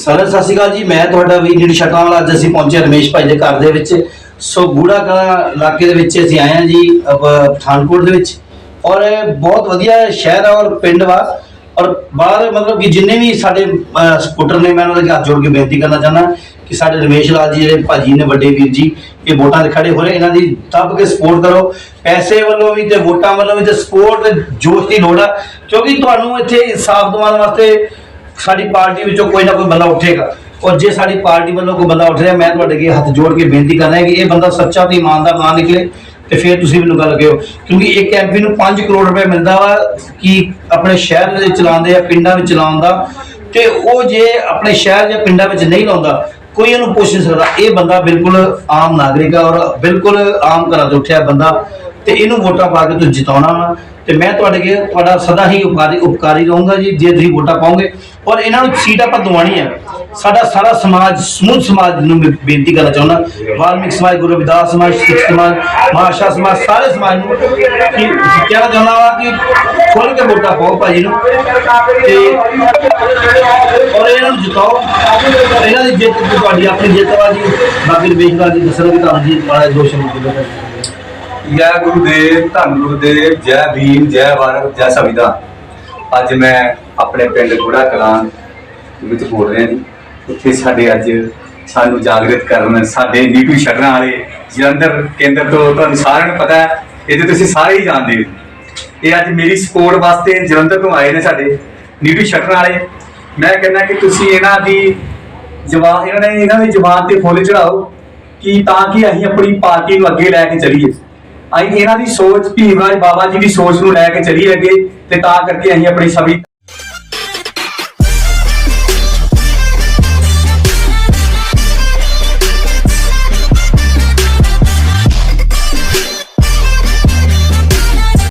ਸਾਰਿਆਂ ਨੂੰ ਸਤਿ ਸ਼੍ਰੀ ਅਕਾਲ ਜੀ। ਮੈਂ ਤੁਹਾਡਾ ਵੀ ਨੀਡ ਸ਼ਟਾਂ ਵਾਲਾ ਅੱਜ ਅਸੀਂ ਪਹੁੰਚੇ ਰਮੇਸ਼ ਭਾਈ ਦੇ ਘਰ ਦੇ ਵਿੱਚ। ਸੋ ਗੂੜਾ ਕਲਾ ਇਲਾਕੇ ਦੇ ਵਿੱਚ ਅਸੀਂ ਆਏ ਹਾਂ ਜੀ ਪਠਾਨਕੋਟ ਦੇ ਵਿੱਚ। ਔਰ ਇਹ ਬਹੁਤ ਵਧੀਆ ਸ਼ਹਿਰ ਆ ਔਰ ਪਿੰਡ ਵਾ। ਔਰ ਬਾਹਰ ਮਤਲਬ ਕਿ ਜਿੰਨੇ ਵੀ ਸਾਡੇ ਸਪੋਰਟਰ ਨੇ, ਮੈਂ ਉਹਨਾਂ ਦੇ ਹੱਥ ਜੋੜ ਕੇ ਬੇਨਤੀ ਕਰਨਾ ਚਾਹੁੰਦਾ ਕਿ ਸਾਡੇ ਰਮੇਸ਼ ਲਾਲ ਜੀ ਜਿਹੜੇ ਭਾਜੀ ਨੇ, ਵੱਡੇ ਵੀਰ ਜੀ, ਇਹ ਵੋਟਾਂ ਦੇ ਖੜੇ ਹੋ ਰਹੇ। ਇਹਨਾਂ ਦੀ ਦੱਬ ਕੇ ਸਪੋਰਟ ਕਰੋ। ਪੈਸੇ ਵੱਲੋਂ ਵੀ ਤੇ ਵੋਟਾਂ ਵੱਲੋਂ ਵੀ ਤੇ ਸਪੋਰਟ ਤੇ ਜੋਸ਼ ਦੀ ਲੋੜ ਆ। ਕਿਉਂਕਿ ਤੁਹਾਨੂੰ ਇੱਥੇ ਇਨਸਾਫ ਦਿਵਾਉਣ ਵਾਸਤੇ ਸਾਡੀ ਪਾਰਟੀ ਵਿੱਚੋਂ ਕੋਈ ਨਾ ਕੋਈ ਬੰਦਾ ਉੱਠੇਗਾ। ਔਰ ਜੇ ਸਾਡੀ ਪਾਰਟੀ ਵੱਲੋਂ ਕੋਈ ਬੰਦਾ ਉੱਠ ਰਿਹਾ, ਮੈਂ ਤੁਹਾਡੇ ਅੱਗੇ ਹੱਥ ਜੋੜ ਕੇ ਬੇਨਤੀ ਕਰਦਾ ਕਿ ਇਹ ਬੰਦਾ ਸੱਚਾ ਤੇ ਇਮਾਨਦਾਰ ਨਾ ਨਿਕਲੇ ਤੇ ਫਿਰ ਤੁਸੀਂ ਮੈਨੂੰ ਗੱਲ ਕਹੋ। ਕਿਉਂਕਿ ਇੱਕ ਐਮਪੀ ਨੂੰ 5 ਕਰੋੜ ਰੁਪਏ ਮਿਲਦਾ ਵਾ ਕਿ ਆਪਣੇ ਸ਼ਹਿਰ ਦੇ ਵਿੱਚ ਚਲਾਉਂਦੇ ਆ, ਪਿੰਡਾਂ ਵਿੱਚ ਚਲਾਉਣ ਦਾ ਤੇ ਉਹ ਜੇ ਆਪਣੇ ਸ਼ਹਿਰ ਜਾਂ ਪਿੰਡਾਂ ਵਿੱਚ ਨਹੀਂ ਲਾਉਂਦਾ, ਕੋਈ ਇਹਨੂੰ ਪੁੱਛ ਨਹੀਂ ਸਕਦਾ। ਇਹ ਬੰਦਾ ਬਿਲਕੁਲ ਆਮ ਨਾਗਰਿਕ ਆ ਔਰ ਬਿਲਕੁਲ ਆਮ ਘਰਾਂ ਤੋਂ ਉੱਠਿਆ ਬੰਦਾ ਤੇ ਇਹਨੂੰ ਵੋਟਾਂ ਪਾ ਕੇ ਤੁਸੀਂ ਜਿਤਾਉਣਾ ਵਾ। ਤੇ ਮੈਂ ਤੁਹਾਡੇ ਅੱਗੇ ਤੁਹਾਡਾ ਸਦਾ ਹੀ ਉਪਕਾਰੀ ਉਪਕਾਰੀ ਰਹੂੰਗਾ ਜੀ, ਜੇ ਤੁਸੀਂ ਵੋਟਾਂ ਪਾਉਂਗੇ ਔਰ ਇਹਨਾਂ ਨੂੰ ਸੀਟ ਆਪਾਂ ਦਵਾਣੀ ਹੈ ਸਾਡਾ ਸਾਰਾ ਸਮਾਜ, ਸਮੂਹ ਸਮਾਜ ਨੂੰ ਮੈਂ ਬੇਨਤੀ ਕਰਨਾ ਚਾਹੁੰਦਾ। ਵਾਲਮੀਕ ਸਮਾਜ, ਗੁਰੂ ਰਵਿਦਾਸ ਸਮਾਜ, ਸਿੱਖ ਸਮਾਜ, ਮਹਾਸ਼ਾ ਸਮਾਜ, ਸਾਰੇ ਸਮਾਜ ਨੂੰ ਕਿ ਕਹਿਣਾ ਚਾਹੁੰਦਾ ਵਾ ਕਿ ਖੁੱਲ ਕੇ ਵੋਟਾਂ ਪਾਓ ਭਾਜੀ ਨੂੰ। ਤੇ ਔਰ ਇਹਨਾਂ ਨੂੰ ਜਿਤਾਓ। ਇਹਨਾਂ ਦੀ ਜਿੱਤ ਤੁਹਾਡੀ ਆਪਣੀ ਜਿੱਤ ਵਾ ਜੀ। ਬਾਕੀ ਰਮੇਸ਼ ਲਾਲ ਜੀ ਦੱਸਣਗੇ ਤੁਹਾਨੂੰ ਜੀ ਬੜਾ ਦੋਸ਼ ਮੁਕਤ ਹੈ ਜੈ ਗੁਰੂਦੇਵ ਧੰਨ ਗੁਰੂਦੇਵ ਜੈ ਭੀਮ, ਜੈ ਭਾਰਤ ਜੈ ਸੰਵਿਧਾਨ ਅੱਜ ਮੈਂ ਆਪਣੇ ਪਿੰਡ ਗੁੜਾ ਕਲਾਂ ਵਿੱਚ ਬੋਲ ਰਿਹਾ ਜੀ। ਉੱਥੇ ਸਾਡੇ ਅੱਜ ਸਾਨੂੰ ਜਾਗਰਿਤ ਕਰਨ ਸਾਡੇ ਨੀਟੂ ਸ਼ਰਨਾਂ ਵਾਲੇ ਜਲੰਧਰ ਕੇਂਦਰ ਤੋਂ ਤੁਹਾਨੂੰ ਸਾਰਿਆਂ ਨੂੰ ਪਤਾ ਹੈ ਇਹ ਤੇ ਤੁਸੀਂ ਸਾਰੇ ਹੀ ਜਾਣਦੇ ਹੋ। ਇਹ ਅੱਜ ਮੇਰੀ ਸਪੋਰਟ ਵਾਸਤੇ ਜਲੰਧਰ ਤੋਂ ਆਏ ਨੇ ਸਾਡੇ ਨੀਟੂ ਸ਼ਟਰਾਂ ਵਾਲੇ। ਮੈਂ ਕਹਿੰਦਾ ਕਿ ਤੁਸੀਂ ਇਹਨਾਂ ਦੀ ਜਵਾਨ ਇਹਨਾਂ ਨੇ, ਇਹਨਾਂ ਦੀ ਜ਼ਬਾਨ ਤੇ ਫੁੱਲ ਚੜਾਓ ਕਿ ਤਾਂ ਕਿ ਅਸੀਂ ਆਪਣੀ ਪਾਰਟੀ ਨੂੰ ਅੱਗੇ ਲੈ ਕੇ ਚੱਲੀਏ। ਅਸੀਂ ਇਹਨਾਂ ਦੀ ਸੋਚ ਭੀਮਰਾਜ ਬਾਬਾ ਜੀ ਦੀ ਸੋਚ ਨੂੰ ਲੈ ਕੇ ਚੱਲੀਏ ਅੱਗੇ ਤੇ ਤਾਂ ਕਰਕੇ ਅਸੀਂ ਆਪਣੀ ਸਭੀ